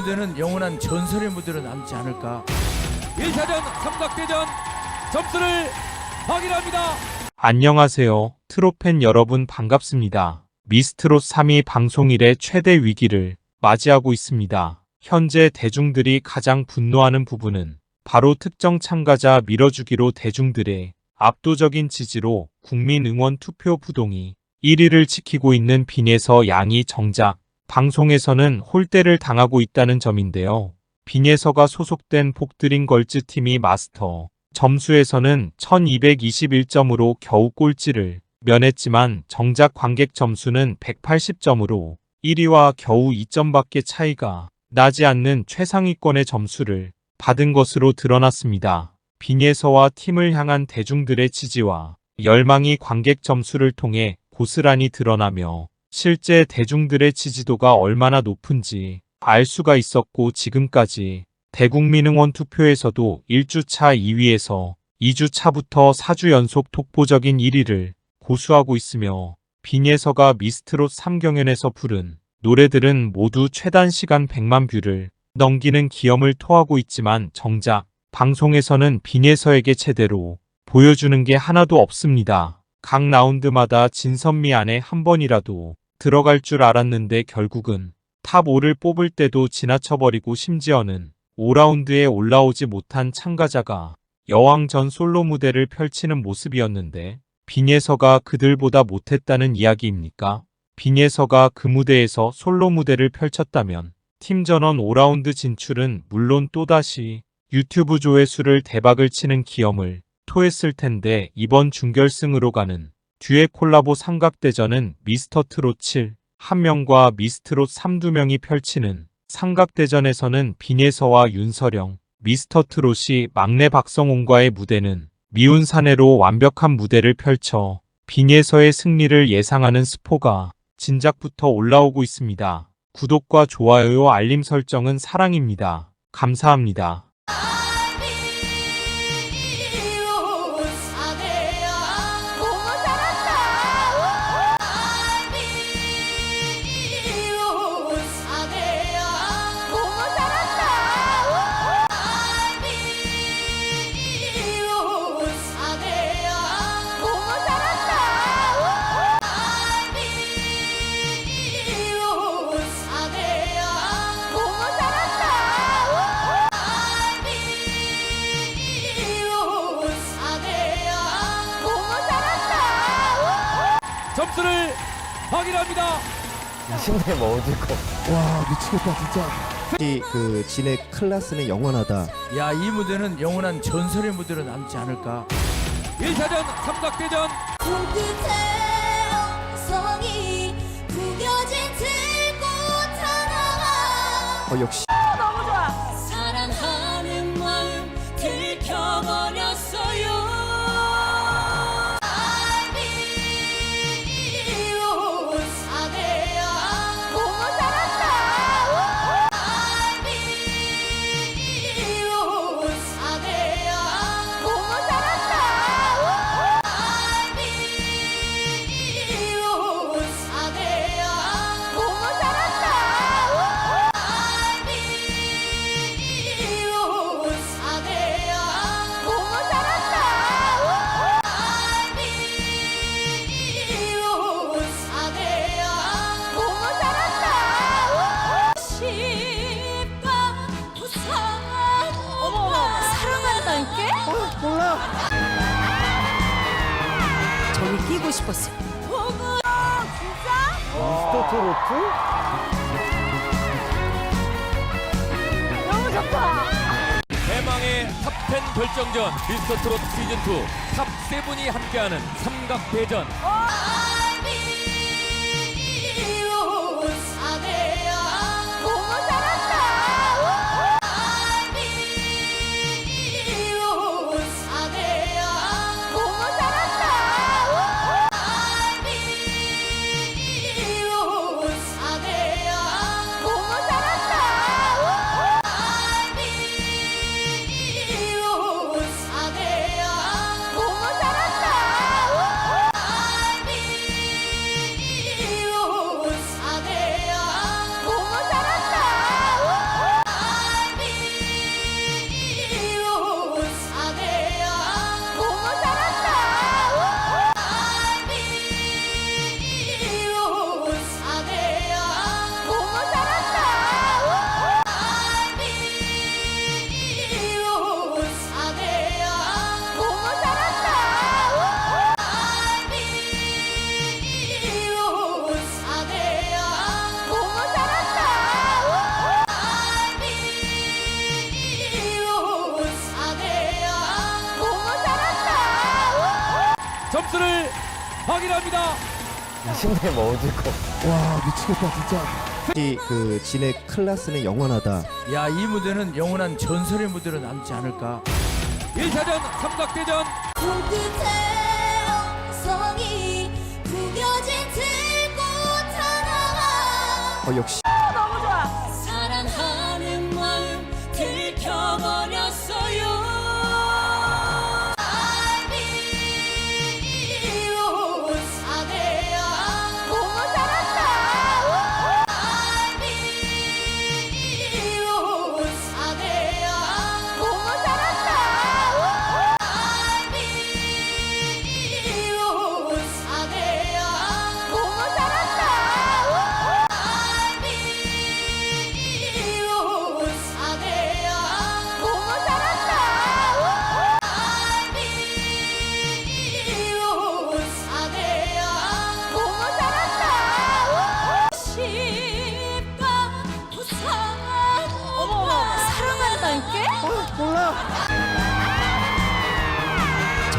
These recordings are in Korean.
무대는 영원한 전설의 무대로 남지 않을까 1차전 삼각대전 점수를 확인합니다. 안녕하세요. 트로팬 여러분 반갑습니다. 미스트롯 3위 방송 일의 최대 위기를 맞이하고 있습니다. 현재 대중들이 가장 분노하는 부분은 바로 특정 참가자 밀어주기로 대중들의 압도적인 지지로 국민 응원 투표 부동이 1위를 지키고 있는 빈에서 양이 정작 방송에서는 홀대를 당하고 있다는 점인데요. 빈예서가 소속된 복드린 걸즈 팀이 마스터 점수에서는 1221점으로 겨우 꼴찌를 면했지만 정작 관객 점수는 180점으로 1위와 겨우 2점밖에 차이가 나지 않는 최상위권의 점수를 받은 것으로 드러났습니다. 빈예서와 팀을 향한 대중들의 지지와 열망이 관객 점수를 통해 고스란히 드러나며 실제 대중들의 지지도가 얼마나 높은지 알 수가 있었고 지금까지 대국민응원 투표에서도 1주차 2위에서 2주차부터 4주 연속 독보적인 1위를 고수하고 있으며 빈예서가 미스트롯 3경연에서 부른 노래들은 모두 최단 시간 100만 뷰를 넘기는 기염을 토하고 있지만 정작 방송에서는 빈예서에게 제대로 보여주는 게 하나도 없습니다. 각 라운드마다 진선미 안에 한 번이라도 들어갈 줄 알았는데 결국은 탑 5를 뽑을 때도 지나쳐버리고 심지어는 5라운드에 올라오지 못한 참가자가 여왕 전 솔로 무대를 펼치는 모습이었는데 빈예서가 그들보다 못했다는 이야기입니까? 빈예서가 그 무대에서 솔로 무대를 펼쳤다면 팀 전원 5라운드 진출은 물론 또다시 유튜브 조회수를 대박을 치는 기염을 토했을 텐데 이번 준결승으로 가는 듀엣 콜라보 삼각대전은 미스터 트롯 7, 한 명과 미스트롯 3, 2명이 펼치는 삼각대전에서는 빈예서와 윤서령, 미스터 트롯이 막내 박성홍과의 무대는 미운 사내로 완벽한 무대를 펼쳐 빈예서의 승리를 예상하는 스포가 진작부터 올라오고 있습니다. 구독과 좋아요 알림 설정은 사랑입니다. 감사합니다. 점수를 확인합니다. 심장이 멎을 거. 와 미치겠다 진짜. 이, 그 진의 클라스는 영원하다. 야 이 무대는 영원한 전설의 무대로 남지 않을까? 1차전 삼각대전. 어 역시 미스터 트로트? 너무 좋다. 대망의 탑10 결정전 미스터 트롯 시즌2 탑 7이 함께하는 삼각대전 너 확인합니다. 심장이 멎을 것와 미치겠다 진짜. 이그 진의 클라스는 영원하다. 야 이 무대는 영원한 전설의 무대로 남지 않을까? 1차전 삼각대전 어 역시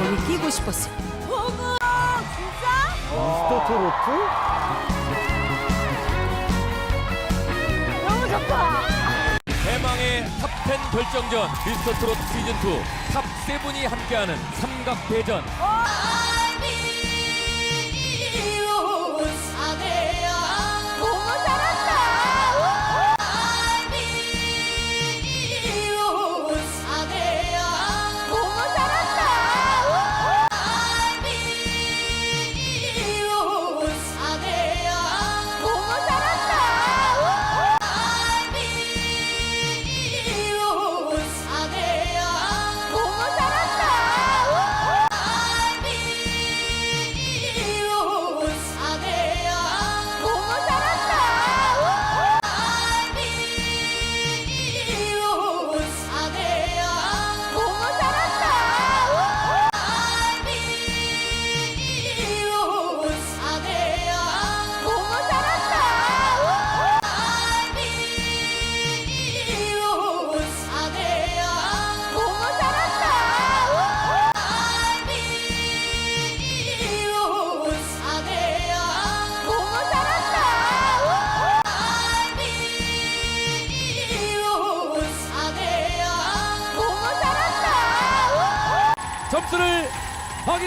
저는 끼고 싶었어요. 보고 진짜? 미스터 트로트? 너무 좋다 대망의 탑10 결정전 미스터 트롯 시즌2 탑7이 함께하는 삼각대전 알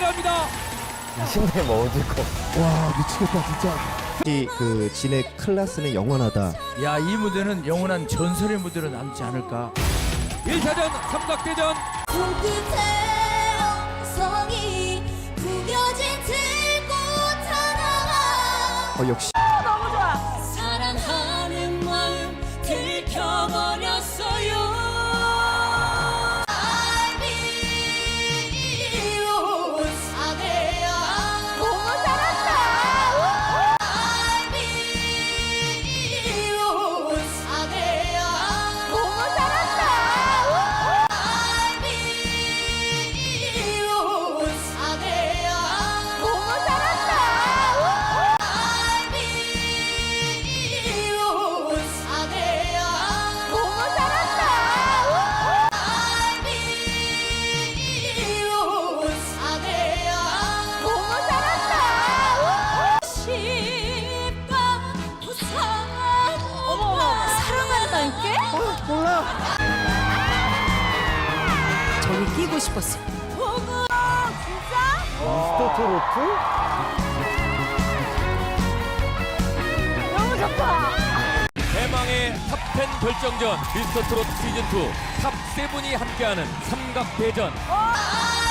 확인합니다. 심장이 멎을 것와 미치겠다 진짜. 이 그 진의 클라스는 영원하다. 야 이 무대는 영원한 전설의 무대로 남지 않을까? 1차전 삼각대전 손끝에 엉성이 구겨진 들꽃 하나 어 역시 저는 끼고 싶었어요. 보고 진짜? 미스터 트로트? 너무 좋다 대망의 탑10 결정전 미스터 트롯 시즌2 탑7이 함께하는 삼각대전 알비로